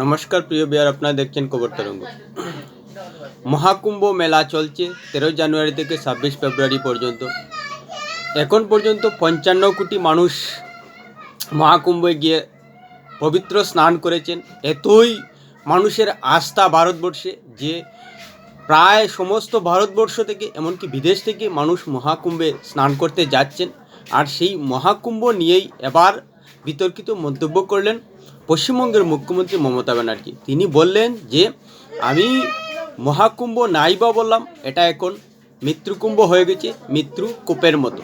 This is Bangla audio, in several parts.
নমস্কার, প্রিয় বিয়ার, আপনারা দেখছেন খবর তরঙ্গ। মহাকুম্ভ মেলা চলছে তেরোই জানুয়ারি থেকে ছাব্বিশ ফেব্রুয়ারি পর্যন্ত। এখন পর্যন্ত পঞ্চান্ন কোটি মানুষ মহাকুম্ভে গিয়ে পবিত্র স্নান করেছেন। এতই মানুষের আস্থা ভারতবর্ষে যে প্রায় সমস্ত ভারতবর্ষ থেকে, এমনকি বিদেশ থেকে মানুষ মহাকুম্ভে স্নান করতে যাচ্ছেন। আর সেই মহাকুম্ভ নিয়েই এবার বিতর্কিত মন্তব্য করলেন পশ্চিমবঙ্গের মুখ্যমন্ত্রী মমতা ব্যানার্জি। তিনি বললেন যে, আমি মহাকুম্ভ নাই বা বললাম, এটা এখন মৃত্যুকুম্ভ হয়ে গেছে মৃত্যু কূপের মতো।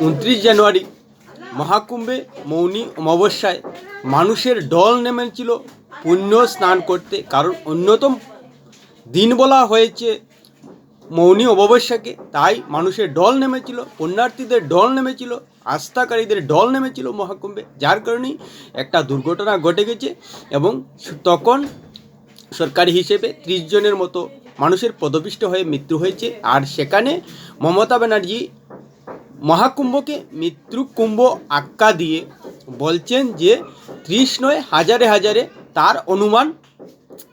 উনত্রিশ জানুয়ারি, মহাকুম্ভে মৌনী অমাবস্যায় মানুষের ডল নেমেছিল পুণ্য স্নান করতে। কারণ অন্যতম দিন বলা হয়েছে মৌনী অমাবস্যাকে তাই মানুষের ডল নেমেছিল, পুণ্যার্থীদের ডল নেমেছিল, আস্থাকারীদের ডল নেমেছিল মহাকুম্ভে। যার কারণেই একটা দুর্ঘটনা ঘটে গেছে এবং তখন সরকারি হিসেবে ত্রিশ জনের মতো মানুষের পদপিষ্ট হয়ে মৃত্যু হয়েছে। আর সেখানে মমতা ব্যানার্জি মহাকুম্ভকে মৃত্যুকুম্ভ আখ্যা দিয়ে বলছেন যে, ত্রিশ নয়, হাজারে হাজারে তার অনুমান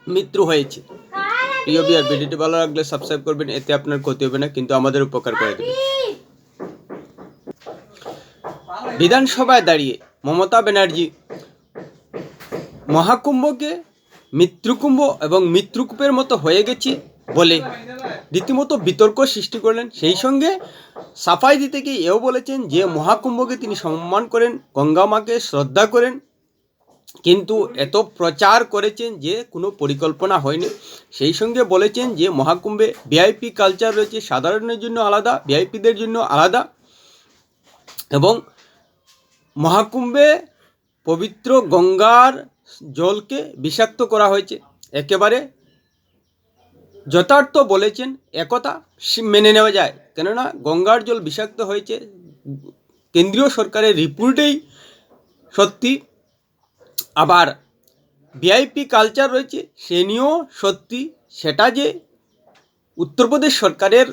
মৃত্যু হয়েছে। প্রিয় বিয়ার ভিডিওটি ভালো লাগলে সাবস্ক্রাইব করবেন, এতে আপনার ক্ষতি হবে না, কিন্তু আমাদের উপকার করে দেবে। বিধানসভায় দাঁড়িয়ে মমতা ব্যানার্জি মহাকুম্ভকে মৃত্যুকুম্ভ এবং মৃত্যুকূপের মতো হয়ে গেছে বলে রীতিমতো বিতর্ক সৃষ্টি করলেন। সেই সঙ্গে সাফাই দিতে গিয়ে এও বলেছেন যে মহাকুম্ভকে তিনি সম্মান করেন, গঙ্গা মাকে শ্রদ্ধা করেন কিন্তু এত প্রচার করেছেন যে কোনো পরিকল্পনা হয়নি। সেই সঙ্গে বলেছেন যে মহাকুম্ভে ভিআইপি কালচার রয়েছে, সাধারণের জন্য আলাদা ভিআইপিদের জন্য আলাদা এবং মহাকুম্ভে পবিত্র গঙ্গার জলকে বিষাক্ত করা হয়েছে। একেবারে যথার্থ বলেছেন, একথা সি- মেনে নেওয়া যায়। কেননা গঙ্গার জল বিষাক্ত হয়েছে, কেন্দ্রীয় সরকারের রিপোর্টেই সত্যি আবার ভিআইপি কালচার রয়েছে, সে নিয়েও সত্যি সেটা যে উত্তরপ্রদেশ সরকারের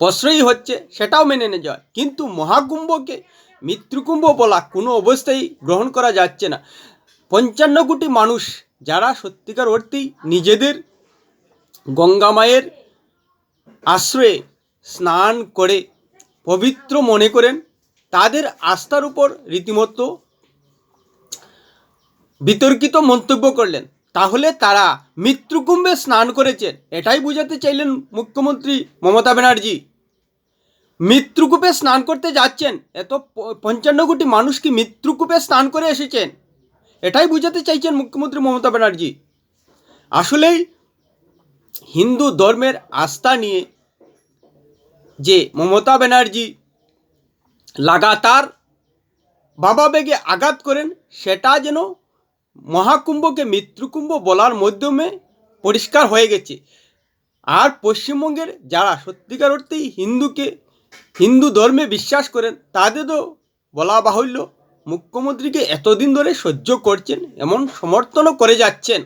প্রশ্রয়ী হচ্ছে, সেটাও মেনে নেওয়া যায়। কিন্তু মহাকুম্ভকে মৃত্যুকুম্ভ বলা কোনো অবস্থায় গ্রহণ করা যাচ্ছে না। পঞ্চান্ন কোটি মানুষ যারা সত্যিকার অর্থেই নিজেদের গঙ্গা মায়ের আশ্রয়ে স্নান করে পবিত্র মনে করেন, তাদের আস্থার উপর রীতিমতো বিতর্কিত মন্তব্য করলেন। তাহলে তারা মৃত্যুকুম্ভে স্নান করেছেন, এটাই বোঝাতে চাইলেন মুখ্যমন্ত্রী মমতা ব্যানার্জি। মৃত্যুকূপে স্নান করতে যাচ্ছেন, এত পঞ্চান্ন কোটি মানুষ কি মৃত্যুকূপে স্নান করে এসেছেন? এটাই বোঝাতে চাইছেন মুখ্যমন্ত্রী মমতা ব্যানার্জি। আসলেই হিন্দু ধর্মের আস্থা নিয়ে যে মমতা ব্যানার্জি লাগাতার বাবা বেগে আঘাত করেন, সেটা যেন মহাকুম্ভকে মৃত্যুকুম্ভ বলার মাধ্যমে পরিষ্কার হয়ে গেছে। আর পশ্চিমবঙ্গের যারা সত্যিকার অর্থেই হিন্দুকে, হিন্দু ধর্মে বিশ্বাস করেন, তাদেরও বলা বাহুল্য, মুখ্যমন্ত্রীকে এতদিন ধরে সহ্য করছেন, এমন সমর্থনও করে যাচ্ছেন।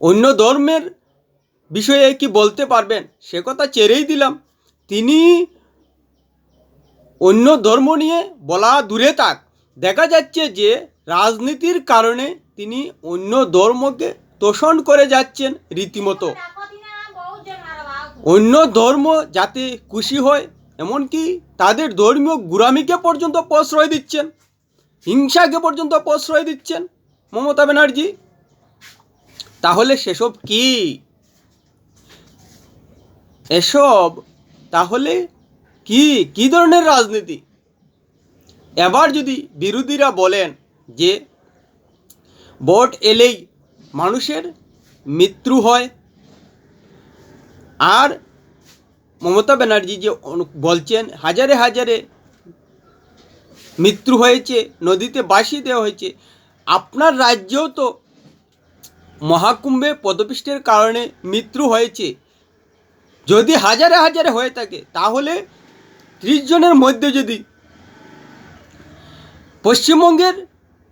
অন্য ধর্মের বিষয়ে কি বলতে পারবেন? সে কথা চেরেই দিলাম। তিনি অন্য ধর্ম নিয়ে বলা দূরে থাক। দেখা যাচ্ছে যে রাজনীতির কারণে তিনি অন্য ধর্মকে তোষণ করে যাচ্ছেন রীতিমতো। অন্য ধর্ম যাতে খুশি হয়, এমনকি তাদের ধর্মীয় গুরামিকে পর্যন্ত প্রশ্রয় দিচ্ছেন, হিংসাকে পর্যন্ত প্রশ্রয় দিচ্ছেন। মমতা ব্যানার্জি, তাহলে সেসব কি? এসব তাহলে কি? কি ধরনের রাজনীতি? এবার যদি বিরোধীরা বলেন যে ভোট এলেই মানুষের মৃত্যু হয়। আর মমতা ব্যানার্জি যে বলছেন, হাজারে হাজারে মৃত্যু হয়েছে, নদীতে বাসিয়ে দেওয়া হয়েছে। আপনার রাজ্যেও তো মহাকুম্ভে পদপিষ্টের কারণে মৃত্যু হয়েছে। যদি হাজারে হাজারে হয়ে থাকে, তাহলে ত্রিশ জনের মধ্যে যদি পশ্চিমবঙ্গের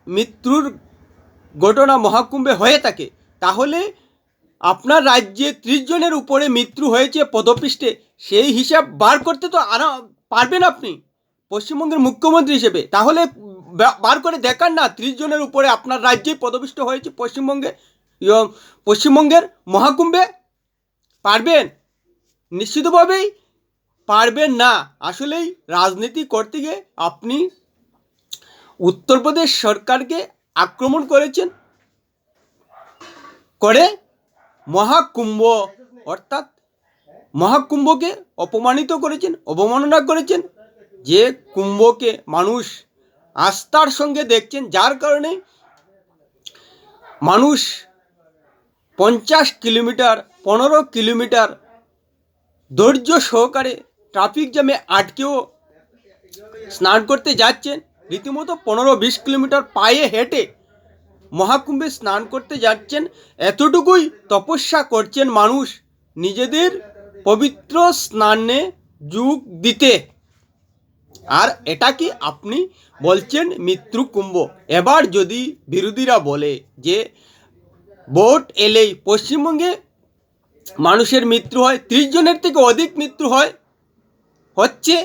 মৃত্যুর ঘটনা মহাকুম্ভে হয়ে থাকে, তাহলে আপনার রাজ্যে ত্রিশ জনের উপরে মৃত্যু হয়েছে পদপৃষ্ঠে, সেই হিসাব বার করতে তো আরা পারবেন আপনি, পশ্চিমবঙ্গের মুখ্যমন্ত্রী হিসেবে। তাহলে বার করে দেখান না, ত্রিশ জনের উপরে আপনার রাজ্যেই পদপিষ্ট হয়েছে পশ্চিমবঙ্গে পশ্চিমবঙ্গের মহাকুম্ভে পারবেন? নিশ্চিতভাবেই পারবেন না। আসলেই রাজনীতি করতে গিয়ে আপনি উত্তরপ্রদেশ সরকারকে আক্রমণ করেছেন করে মহাকুম্ভ, অর্থাৎ মহাকুম্ভকে অপমানিত করেছেন, অবমাননা করেছেন। যে কুম্ভকে মানুষ আস্থার সঙ্গে দেখছেন, যার কারণে মানুষ পঞ্চাশ কিলোমিটার, পনেরো কিলোমিটার ধৈর্য সহকারে ট্রাফিক জ্যামে আটকেও স্নান করতে যাচ্ছেন। রীতিমতো পনেরো বিশ কিলোমিটার পায়ে হেঁটে মহাকুম্ভে স্নান করতে যাচ্ছেন, এতটুকুই তপস্যা করছেন মানুষ নিজেদের পবিত্র স্নানে যোগ দিতে। আর এটা কি আপনি বলছেন মৃত্যু কুম্ভ এবার যদি বিরোধীরা বলে যে ভোট এলেই পশ্চিমবঙ্গে মানুষের মৃত্যু হয়, ত্রিশ জনের থেকে অধিক মৃত্যু হয়, হচ্ছে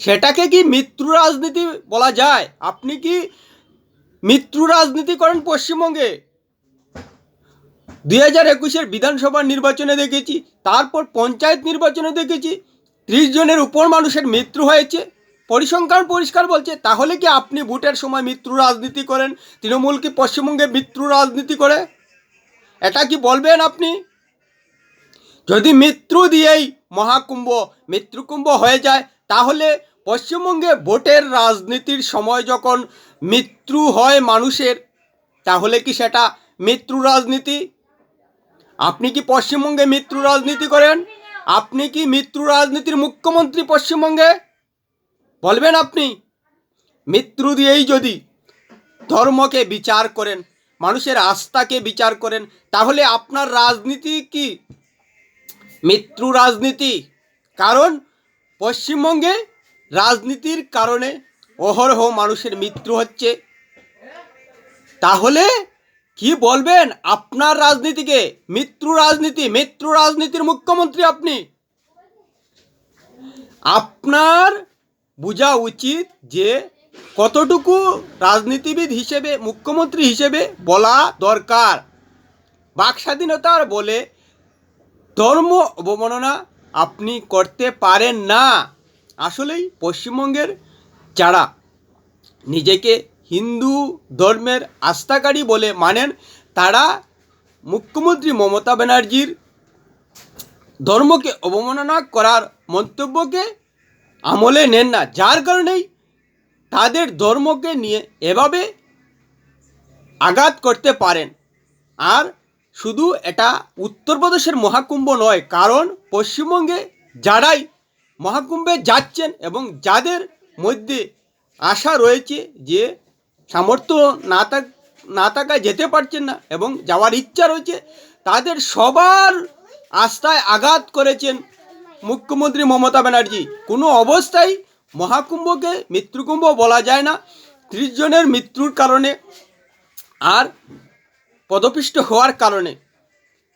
সেটাকে কি মৃত্যু রাজনীতি বলা যায়? আপনি কি মৃত্যু রাজনীতি করেন পশ্চিমবঙ্গে? দুই হাজার একুশের বিধানসভা নির্বাচনে দেখেছি, তারপর পঞ্চায়েত নির্বাচনে দেখেছি, ত্রিশ জনের উপর মানুষের মৃত্যু হয়েছে, পরিসংখ্যান পরিষ্কার বলছে, তাহলে কি আপনি ভোটের সময় মৃত্যু রাজনীতি করেন? তৃণমূল কি পশ্চিমবঙ্গে মৃত্যু রাজনীতি করে? এটা কি বলবেন আপনি? যদি মৃত্যু দিয়েই মহাকুম্ভ মৃত্যুকুম্ভ হয়ে যায় তাহলে পশ্চিমবঙ্গে ভোটের রাজনীতির সময় যখন মৃত্যু হয় মানুষের, তাহলে কি সেটা মৃত্যু রাজনীতি? আপনি কি পশ্চিমবঙ্গে মৃত্যু রাজনীতি করেন? আপনি কি মৃত্যু রাজনীতির মুখ্যমন্ত্রী পশ্চিমবঙ্গে? বলবেন আপনি। মৃত্যু দিয়েই যদি ধর্মকে বিচার করেন, মানুষের আস্থাকে বিচার করেন, তাহলে আপনার রাজনীতি কি? মৃত্যু রাজনীতি। কারণ পশ্চিমবঙ্গে রাজনীতির কারণে অহরহ মানুষের মৃত্যু হচ্ছে। তাহলে কি বলবেন? আপনার রাজনীতিকে মৃত্যু রাজনীতি মৃত্যু রাজনীতির মুখ্যমন্ত্রী আপনি। আপনার বোঝা উচিত যে কতটুকু রাজনীতিবিদ হিসেবে, মুখ্যমন্ত্রী হিসেবে বলা দরকার। বাক স্বাধীনতার বলে ধর্ম অবমাননা আপনি করতে পারেন না। আসলেই পশ্চিমবঙ্গের যারা নিজেকে হিন্দু ধর্মের আস্থাকারী বলে মানেন, তারা মুখ্যমন্ত্রী মমতা ব্যানার্জির ধর্মকে অবমাননা করার মন্তব্যকে আমলে নেন না। যার কারণেই তাদের ধর্মকে নিয়ে এভাবে আঘাত করতে পারেন। আর শুধু এটা উত্তরপ্রদেশের মহাকুম্ভ নয়, কারণ পশ্চিমবঙ্গে যারাই মহাকুম্ভে যাচ্ছেন এবং যাদের মধ্যে আশা রয়েছে যে সামর্থ্য না থাক, না থাকায় যেতে পারছেন না এবং যাওয়ার ইচ্ছা রয়েছে, তাদের সবার আস্থায় আঘাত করেছেন মুখ্যমন্ত্রী মমতা ব্যানার্জি। কোনো অবস্থায় মহাকুম্ভকে মৃত্যুকুম্ভ বলা যায় না, ত্রিশ জনের মৃত্যুর কারণে। আর পদপিষ্ট হওয়ার কারণে।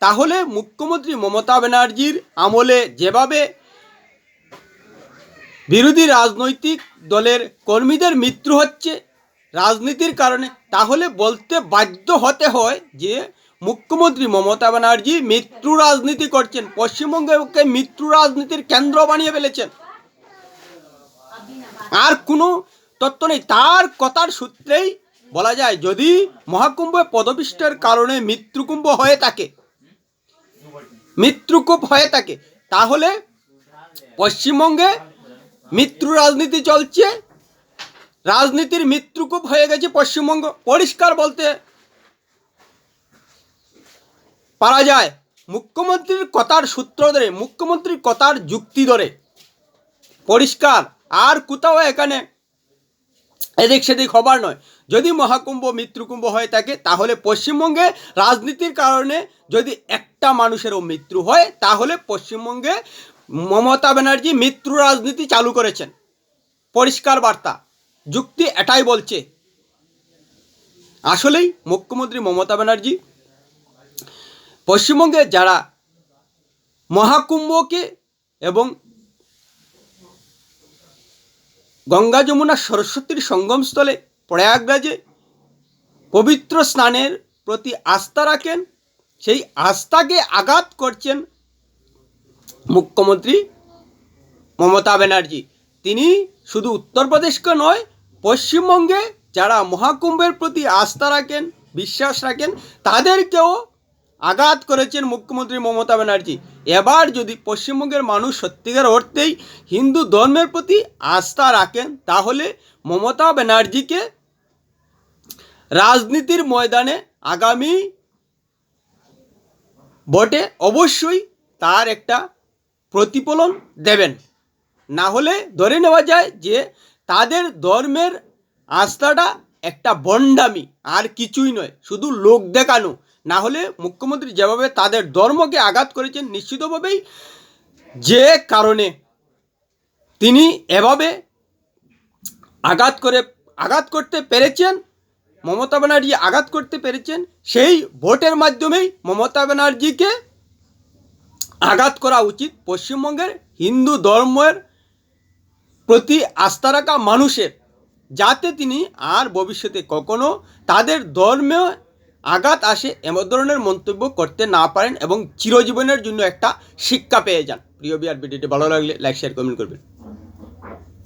তাহলে মুখ্যমন্ত্রী মমতা ব্যানার্জির আমলে যেভাবে বিরোধী রাজনৈতিক দলের কর্মীদের মৃত্যু হচ্ছে রাজনীতির কারণে, তাহলে বলতে বাধ্য হতে হয় যে মুখ্যমন্ত্রী মমতা ব্যানার্জি মৃত্যু রাজনীতি করছেন, পশ্চিমবঙ্গকে মৃত্যু রাজনীতির কেন্দ্র বানিয়ে ফেলেছেন। আর কোনো তত্ত্ব নেই। তার কথার সূত্রেই বলা যায় যদি মহাকুম্ভ পদপিষ্টের কারণে মৃত্যুকুম্ভ হয়ে থাকে মৃত্যুকুম্ভ হয়ে থাকে, তাহলে পশ্চিমবঙ্গে মৃত্যু রাজনীতি চলছে, রাজনীতির মৃত্যুকূপ হয়ে গেছে পশ্চিমবঙ্গ। পরিষ্কার বলতে পারা যায়, মুখ্যমন্ত্রীর কথার সূত্র ধরে, মুখ্যমন্ত্রীর কথার যুক্তি ধরে, পরিষ্কার, আর কোথাও এখানে এদিক সেদিক হবার নয়। যদি মহাকুম্ভ মৃত্যুকুম্ভ হয়ে থাকে, তাহলে পশ্চিমবঙ্গে রাজনীতির কারণে যদি একটা মানুষেরও মৃত্যু হয়, তাহলে পশ্চিমবঙ্গে মমতা ব্যানার্জি মৃত্যু রাজনীতি চালু করেছেন। পরিষ্কার বার্তা। যুক্তি এটাই বলছে। আসলেই মুখ্যমন্ত্রী মমতা ব্যানার্জি, পশ্চিমবঙ্গে যারা মহাকুম্ভকে এবং গঙ্গা যমুনা সরস্বতীর সঙ্গমস্থলে প্রয়াগরাজে পবিত্র স্নানের প্রতি আস্থা রাখেন। সেই আস্থাকে আঘাত করছেন মুখ্যমন্ত্রী মমতা ব্যানার্জি। তিনি শুধু উত্তরপ্রদেশকে নয়, পশ্চিমবঙ্গে যারা মহাকুম্ভের প্রতি আস্থা রাখেন, বিশ্বাস রাখেন, তাদেরকেও আঘাত করেছেন মুখ্যমন্ত্রী মমতা ব্যানার্জি। এবার যদি পশ্চিমবঙ্গের মানুষ সত্যিকার অর্থেই হিন্দু ধর্মের প্রতি আস্থা রাখেন, তাহলে মমতা ব্যানার্জিকে রাজনীতির ময়দানে আগামী ভোটে অবশ্যই তার একটা প্রতিফলন দেবেন। না হলে ধরে নেওয়া যায় যে তাদের ধর্মের আস্থাটা একটা বন্ডামি, আর কিছুই নয়, শুধু লোক দেখানো। না হলে মুখ্যমন্ত্রী যেভাবে তাদের ধর্মকে আঘাত করেছেন নিশ্চিতভাবেই যে কারণে তিনি এভাবে আঘাত করে, আঘাত করতে পেরেছেন, মমতা ব্যানার্জি আঘাত করতে পেরেছেন, সেই ভোটের মাধ্যমেই মমতা ব্যানার্জিকে আঘাত করা উচিত পশ্চিমবঙ্গের হিন্দু ধর্মের প্রতি আস্থা রাখা মানুষের, যাতে তিনি আর ভবিষ্যতে কখনো তাদের ধর্মে আঘাত আসে এমন ধরনের মন্তব্য করতে না পারেন এবং চিরজীবনের জন্য একটা শিক্ষা পেয়ে যান। প্রিয় বিআর ভিডিওটি ভালো লাগলে লাইক শেয়ার কমেন্ট করবেন।